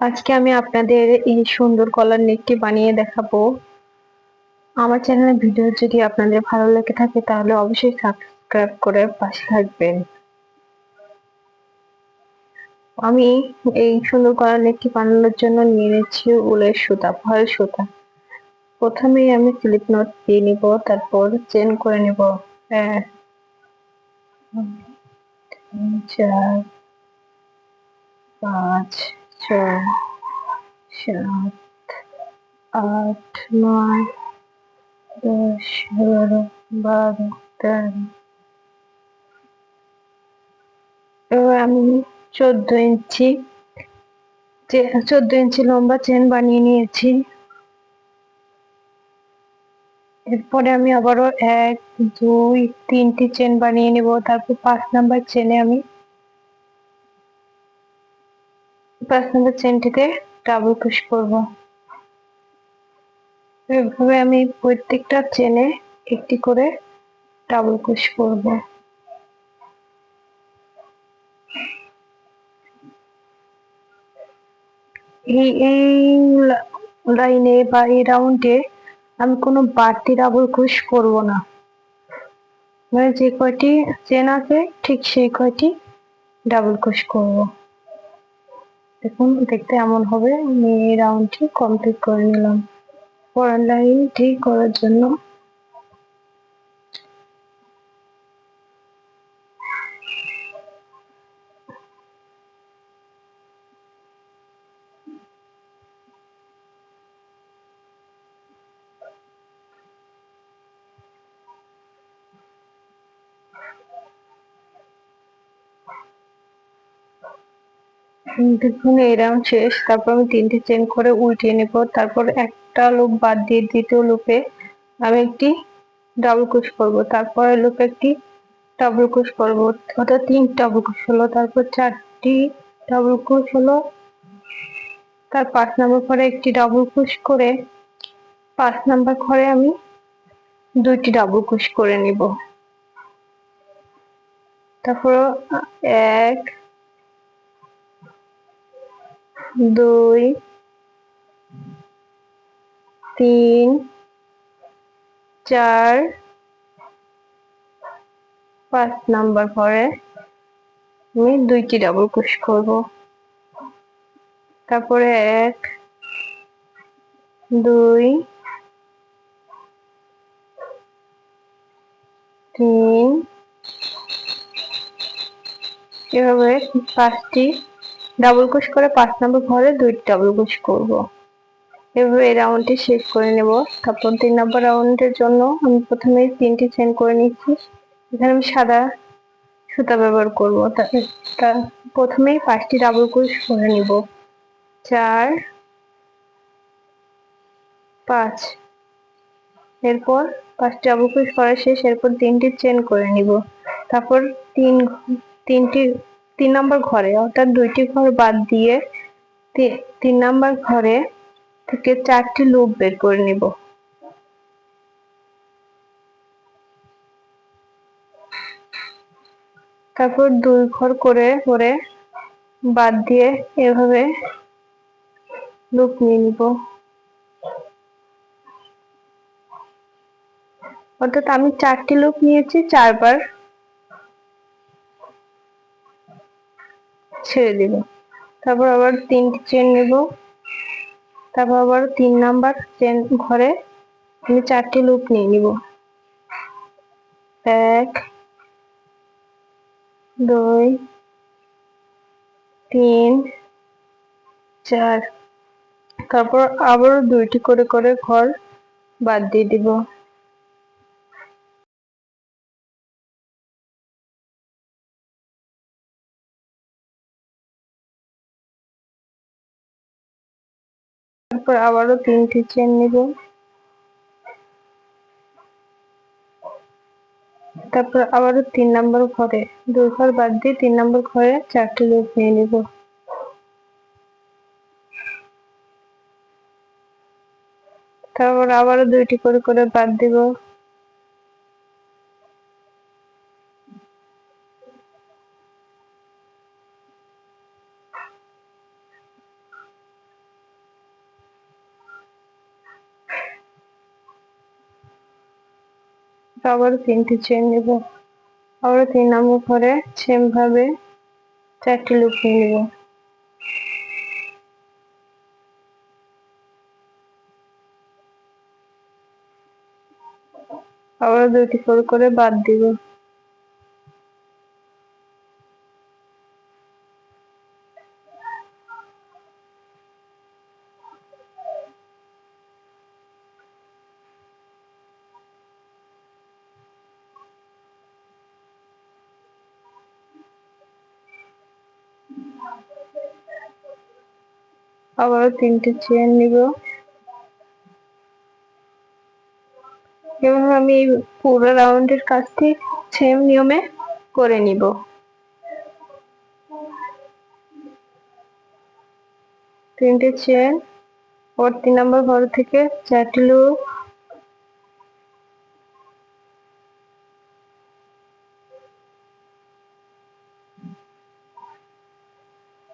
আজকে আমি আপনাদের এই সুন্দর কলার নেকটি বানিয়ে দেখাবো। আমার চ্যানেলের ভিডিও যদি আপনাদের ভালো লেগে থাকে, তাহলে অবশ্যই সাবস্ক্রাইব করে পাশে থাকবেন। আমি এই সুন্দর কলার নেকটি বানানোর জন্য নিয়ে নিচ্ছি উলের সুতা ভয়েল সুতা। প্রথমেই আমি ক্লিপ নট দিয়ে নিব, তারপর চেন করে নিব। হ্যাঁ। চার, পাঁচ। ছয় সাত আট নয় দশ এগারো বারো তেরো এবার আমি চোদ্দ ইঞ্চি চোদ্দ ইঞ্চি লম্বা চেন বানিয়ে নিয়েছি। এরপরে আমি আবারও এক, দুই, তিনটি চেন বানিয়ে নেব। তারপর পাঁচ নাম্বার চেনে আমি পাঁচ নম্বর চেনটিতে ডাবল পুশ করব। এভাবে আমি প্রত্যেকটা চেনে একটি করে ডাবল পুশ করব। এই এই লাইনে বা এই রাউন্ডে আমি কোনো বাড়তি ডাবল কুশ করব না। মানে যে কয়টি চেন আছে, ঠিক সেই কয়টি ডাবল কুশ করব। দেখুন দেখতে এমন হবে আমি রাউন্ডটি কমপ্লিট করে নিলাম। পরের লাইনটি করার জন্য দেখুন এই শেষ, তারপর আমি তিনটে চেন করে উল্টিয়ে নেব। তারপর একটা লুপ বাদ দিয়ে দ্বিতীয় লুপে আমি একটি ডাবল কুশ করব। তারপরে লুপে একটি ডাবল কুশ করব। অর্থাৎ তিন ডাবল কুশ হলো, তারপর চারটি ডাবল কুশ হলো। তার পাঁচ নাম্বার ঘরে একটি ডাবল কুশ করে পাঁচ নাম্বার ঘরে আমি দুইটি ডাবল কুশ করে নিব। তারপর এক দুই, তিন, চার, পাঁচ নাম্বার পরে আমি দুইটি ডাবল কুশ করব। তারপরে এক, দুই, তিন, এভাবে পাঁচটি ডাবল কুশ করে পাঁচ নম্বর ঘরে দুইটি ডাবল কুশ করব। এভাবে এই রাউন্ডটি শেষ করে নেব। তারপর তিন নম্বর রাউন্ডের জন্য আমি প্রথমে তিনটি চেন করে নিচ্ছি। এখানে আমি সাদা সুতা ব্যবহার করব। তা প্রথমেই পাঁচটি ডাবল কুশ করে নিব। চার, পাঁচ, এরপর পাঁচটি ডাবল কুশ করা শেষ, এরপর তিনটি চেন করে নিব। তারপর তিন, তিনটি তিন নম্বর ঘরে, অর্থাৎ দুইটি ঘর বাদ দিয়ে তিন নম্বর ঘরে থেকে চারটি লুপ বের করে নিব। তারপর দুই ঘর করে করে বাদ দিয়ে এভাবে লুপ নিয়ে নিব। অর্থাৎ আমি চারটি লুপ নিয়েছি, চারবার ছেড়ে দিব তারপর আবার তিনটি চেন নেব। তারপর আবার তিন নাম্বার চেন ঘরে আমি চারটি লুপ নিয়ে নিব। এক, দুই, তিন, চার। তারপর আবার দুইটি করে করে ঘর বাদ দিয়ে দিব। তারপর আবারও তিনটি চেন নিব। তারপর আবারও তিন নম্বর ঘরে দুই ঘর বাদ দিয়ে তিন নম্বর ঘরে চারটি লুপ নিয়ে নিব। তারপর আবারও দুইটি করে করে বাদ দিব। আবার তিনটি চেন নেব। আবার তিন নম্বর ঘরে সেম ভাবে চারটি লুপ নিয়ে নেব। আবার দুটি করে করে বাদ দিব। আবারও তিনটে চেন নিব। এবং আমি পুরো রাউন্ডের কাজটি সেম নিয়মে করে নিব। তিনটে চেন ওর তিন নম্বর ঘর থেকে চারটি লুপ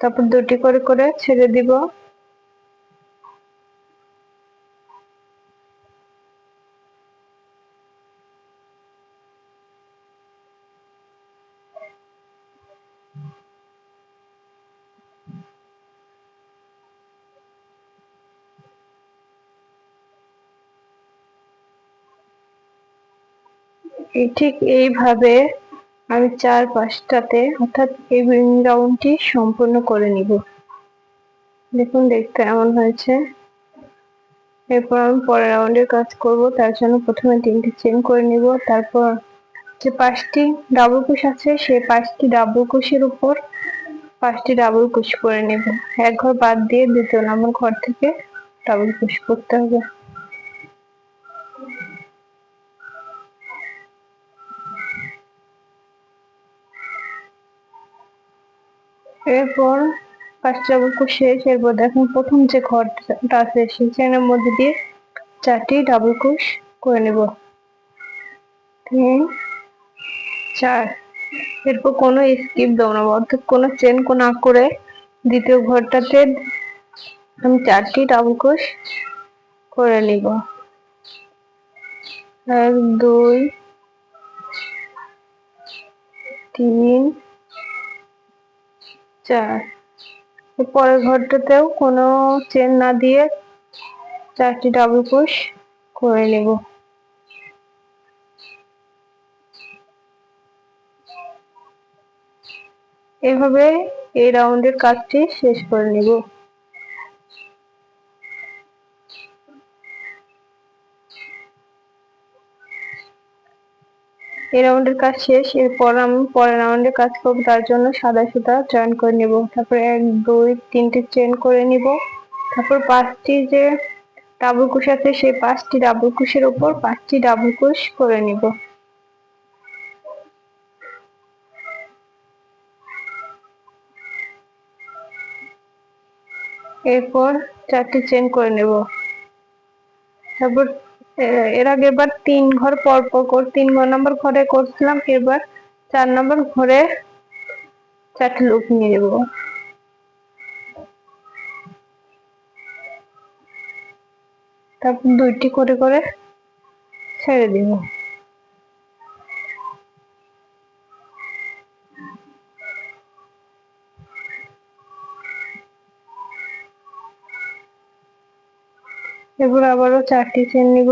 তারপর দুটি করে করে ছেড়ে দিব। ঠিক এইভাবে আমি চার পাঁচটাতে অর্থাৎ এই রাউন্ডটি সম্পূর্ণ করে নিব। দেখুন, দেখতে এমন হয়েছে। এরপর আমি পরের রাউন্ডের কাজ করব, তার জন্য প্রথমে তিনটি চেন করে নিব। তারপর যে পাঁচটি ডাবল কুশ আছে, সেই পাঁচটি ডাবল কুশের উপর পাঁচটি ডাবল কুশ করে নেব। এক ঘর বাদ দিয়ে দ্বিতীয় নম্বর ঘর থেকে ডাবল কুশ করতে হবে। এরপর পাঁচটা বুকু শেষ, এরপর দেখুন প্রথম যে ঘরটা আছে সেই চেনের মধ্যে দিয়ে চারটি ডাবল কুশ করে নেব। তিন, চার। এরপর কোনো স্কিপ দেবো না, অর্থাৎ কোনো চেন কো না করে দ্বিতীয় ঘরটাতে আমি চারটি ডাবল কুশ করে নিব। এক, দুই, তিন চার। পরের ঘরটাতেও কোনো চেন না দিয়ে চারটি ডাবল পুশ করে নেব। এভাবে এই রাউন্ডের কাজটি শেষ করে নেব। এই রাউন্ডের কাজ শেষ, এরপর আমি পরের রাউন্ডে কাজ করব, তার জন্য সাদা সুতা জয়েন করে নিব। তারপর এক, দুই, তিনটে চেন করে নিব। তারপর পাঁচটি যে ডাবল কুশ আছে, সেই পাঁচটি ডাবল কুশের উপর পাঁচটি ডাবল কুশ করে নিব। এরপর চারটি চেন করে নেব। তারপর এর আগে এবার তিন ঘর পর পর কর, তিন নম্বর ঘরে করছিলাম, এবার চার নম্বর ঘরে চারটে লুপ নিয়ে নেব। তারপর দুইটি করে করে ছেড়ে দিব। এরপর আবারও চারটি চেন নিব।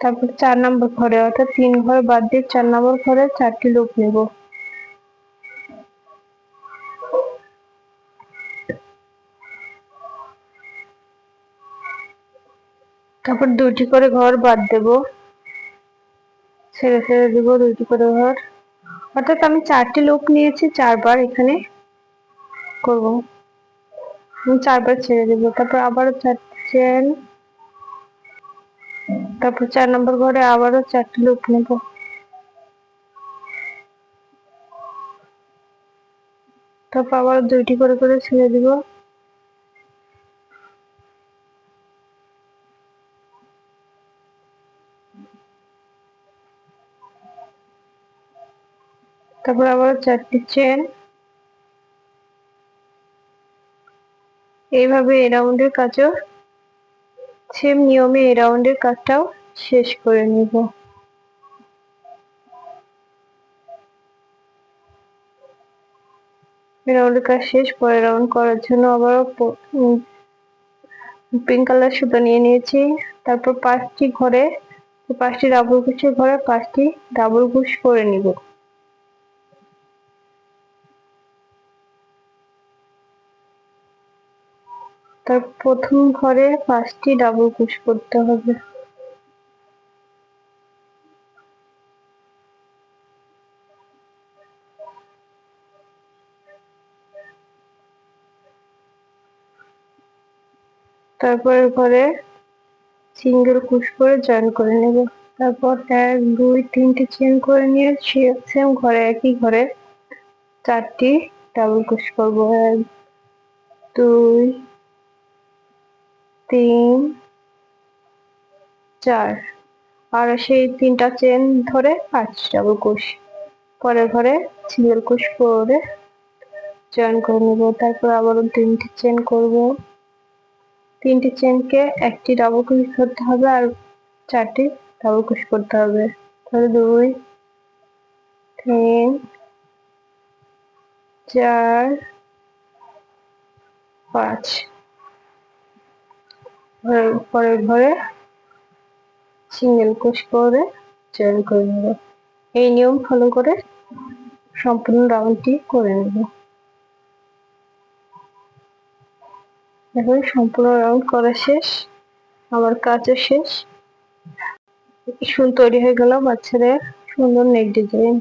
তারপর চার নম্বর ঘরে, অর্থাৎ তিন ঘর বাদ দিয়ে চার নম্বর ঘরে চারটি লুপ নিব। তারপর দুটি করে ঘর বাদ দেব। ছেড়ে ছেড়ে দিব দুটি করে ঘর। অর্থাৎ আমি চারটি লুপ নিয়েছি, চারবার এখানে করব। চারবার ছেড়ে দেব। তারপর আবারও চারটি চেন। তারপর চার নম্বর ঘরে আবারও চারটি লুপ নেব। তারপর আবার দুইটি করে করে ছেড়ে দিব। তারপর আবার চারটি চেন। এইভাবে এই রাউন্ডের কাজও সেম নিয়মে এই রাউন্ডের কাজটাও শেষ করে নিব। রাউন্ডের কাজ শেষ পরে রাউন্ড করার জন্য আবারও পিঙ্ক কালার সুতো নিয়ে নিয়েছি। তারপর পাঁচটি ঘরে, পাঁচটি ডাবল কুচির ঘরে পাঁচটি ডাবল কুচ করে নিব। তার প্রথম ঘরে পাঁচটি ডাবল কুচ করতে হবে। তারপর ঘরে সিঙ্গেল কুশ করে জয়েন করে নেব। তারপর এক, দুই, তিনটে চেন করে নিয়ে সেম ঘরে, একই ঘরে চারটি ডাবল কুশ করব। এক, দুই তিন, চার। আর সেই তিনটা চেন ধরে পাঁচ ডাবল কুশ পরে ঘরে সিঙ্গেল কুশ করে জয়েন করে নেব। তারপর আবারও তিনটে চেন করব। তিনটি চেনকে একটি ডাবল কুশ করতে হবে আর চারটি ডাবল কুশ করতে হবে। তাহলে দুই, তিন, চার, পাঁচ। পরের ঘরে সিঙ্গেল কুশ করে জয়েন করে নেব। এই নিয়ম ফলো করে সম্পূর্ণ রাউন্ডটি করে নেব। এখন সম্পূর্ণ রাউন্ড করা শেষ, আমার কাজও শেষ। সুন্দর তৈরি হয়ে গেল বাচ্চাদের, সুন্দর নেক ডিজাইন